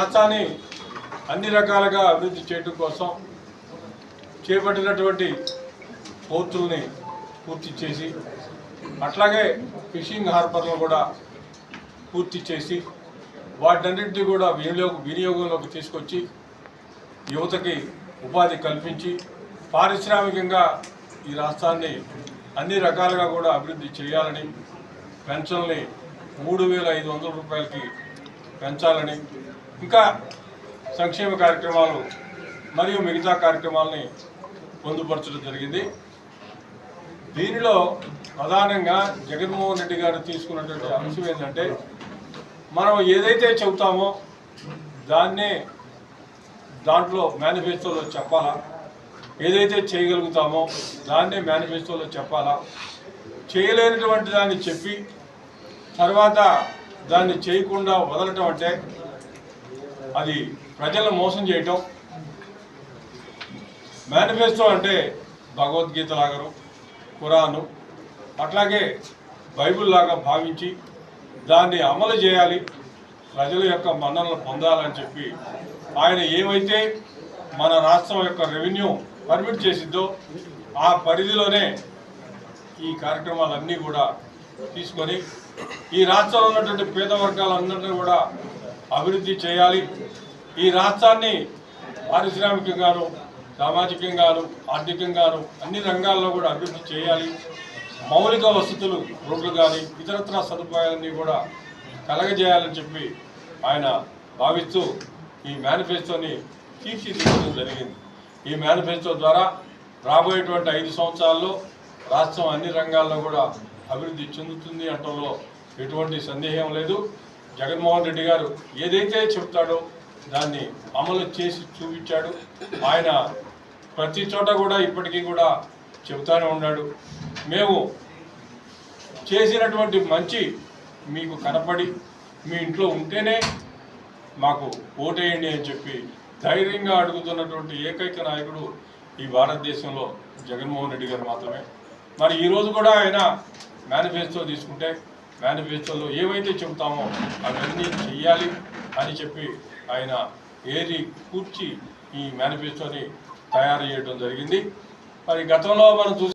రాష్ట్రాన్ని అన్ని రకాలుగా అభివృద్ధి చేయడం కోసం చేపట్టినటువంటి పోర్టుల్ని పూర్తి చేసి అట్లాగే ఫిషింగ్ హార్బర్లు కూడా పూర్తి చేసి వాటన్నింటినీ కూడా వినియోగ వినియోగంలోకి తీసుకొచ్చి యువతకి ఉపాధి కల్పించి పారిశ్రామికంగా ఈ రాష్ట్రాన్ని అన్ని రకాలుగా కూడా అభివృద్ధి చేయాలని పెన్షన్ని మూడు వేల ఐదు వందల రూపాయలకి పెంచాలని ఇంకా సంక్షేమ కార్యక్రమాలు మరియు మిగతా కార్యక్రమాలని పొందుపరచడం జరిగింది. దీనిలో ప్రధానంగా జగన్మోహన్ రెడ్డి గారు తీసుకున్నటువంటి అంశం ఏంటంటే మనం ఏదైతే చెబుతామో దాన్నే దాంట్లో మేనిఫెస్టోలో చెప్పాలా? ఏదైతే చేయగలుగుతామో దాన్నే మేనిఫెస్టోలో చెప్పాలా? చేయలేనటువంటి దాన్ని చెప్పి తర్వాత దాన్ని చేయకుండా వదలటం అంటే అది ప్రజలను మోసం చేయటం. మేనిఫెస్టో అంటే భగవద్గీత లాగరు ఖురాను అట్లాగే బైబిల్ లాగా భావించి దాన్ని అమలు చేయాలి ప్రజల యొక్క మన్ననలు పొందాలని చెప్పి ఆయన ఏమైతే మన రాష్ట్రం యొక్క రెవెన్యూ పర్మిట్ చేసిద్దో ఆ పరిధిలోనే ఈ కార్యక్రమాలన్నీ కూడా తీసుకొని ఈ రాష్ట్రంలో ఉన్నటువంటి పేద వర్గాలందరినీ కూడా అభివృద్ధి చేయాలి. ఈ రాష్ట్రాన్ని పారిశ్రామికంగాను సామాజికంగాను ఆర్థికంగాను అన్ని రంగాల్లో కూడా అభివృద్ధి చేయాలి. మౌలిక వసతులు రోడ్లు కానీ ఇతరత్ర సదుపాయాలన్నీ కూడా కలగజేయాలని చెప్పి ఆయన భావిస్తూ ఈ మేనిఫెస్టోని తీర్చిదిద్దడం జరిగింది. ఈ మేనిఫెస్టో ద్వారా రాబోయేటువంటి ఐదు సంవత్సరాల్లో రాష్ట్రం అన్ని రంగాల్లో కూడా అభివృద్ధి చెందుతుంది అంటంలో ఎటువంటి సందేహం లేదు. జగన్మోహన్ రెడ్డి గారు ఏదైతే చెప్తాడో దాన్ని అమలు చేసి చూపించాడు. ఆయన ప్రతి చోట కూడా ఇప్పటికీ కూడా చెబుతూనే ఉన్నాడు. మేము చేసినటువంటి మంచి మీకు కనపడి మీ ఇంట్లో ఉంటేనే మాకు ఓటేయండి అని చెప్పి ధైర్యంగా అడుగుతున్నటువంటి ఏకైక నాయకుడు ఈ భారతదేశంలో జగన్మోహన్ రెడ్డి గారు మాత్రమే. మరి ఈరోజు కూడా ఆయన మేనిఫెస్టో తీసుకుంటే మేనిఫెస్టోలో ఏవైతే చెబుతామో అవన్నీ చెయ్యాలి అని చెప్పి ఆయన ఏరి కూర్చి ఈ మేనిఫెస్టోని తయారు చేయడం జరిగింది. మరి గతంలో మనం చూసి